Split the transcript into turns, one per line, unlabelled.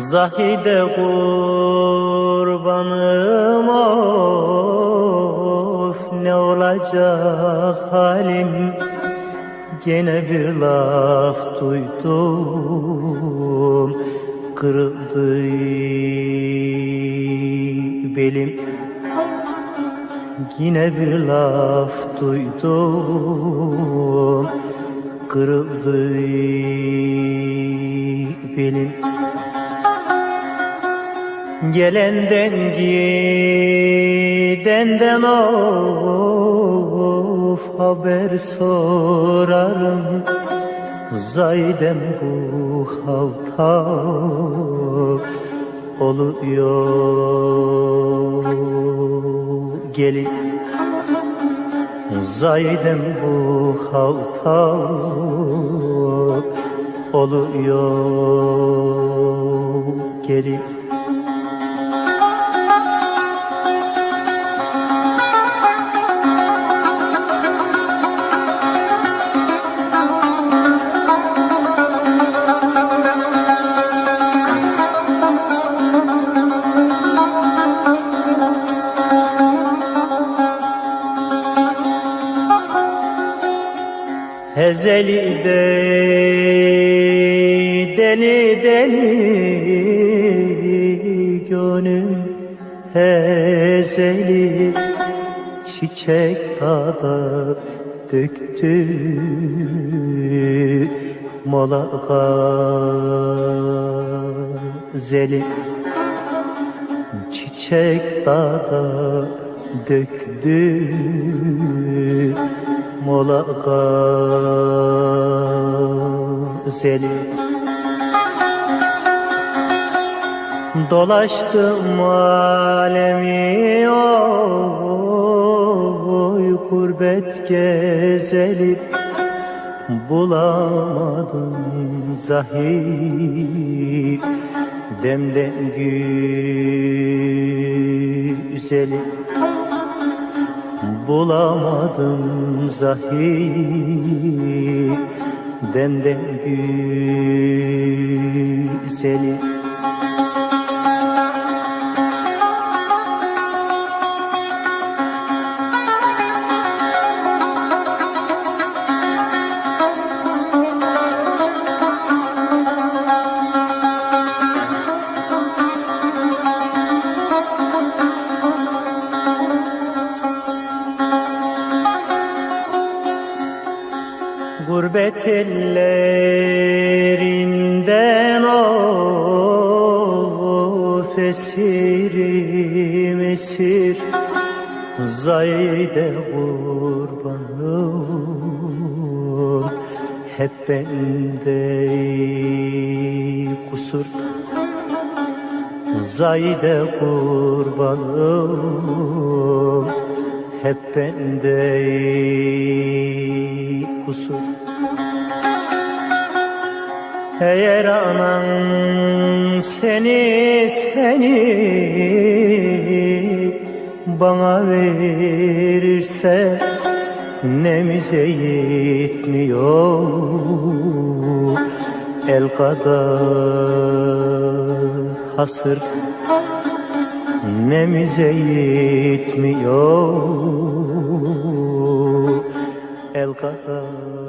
Zahide kurbanım of ne olacak halim? Gene bir laf duydum kırıldı belim. Yine bir laf duydum kırıldı belim Gelenden gidenden of haber sorarım. Zaydem bu halta oluyor. Gelin Zaydem bu halta oluyor. Gelin Hezeli de deli deli gönül hezeli. Çiçek dağda döktü mola gazeli. Çiçek dağda döktü mola gazeli Dolaştım alemi oy gurbet gezeli Bulamadım zahir demden güzeli Bulamadım zahir. Demden güzeli Gurbet ellerinden of esirim esir. Zayde kurbanım hep bende kusur. Zayde kurbanım hep bende kusur Eğer anan seni seni bana verirse nemize yetmiyor? El kadar hasır nemize yetmiyor? El kadar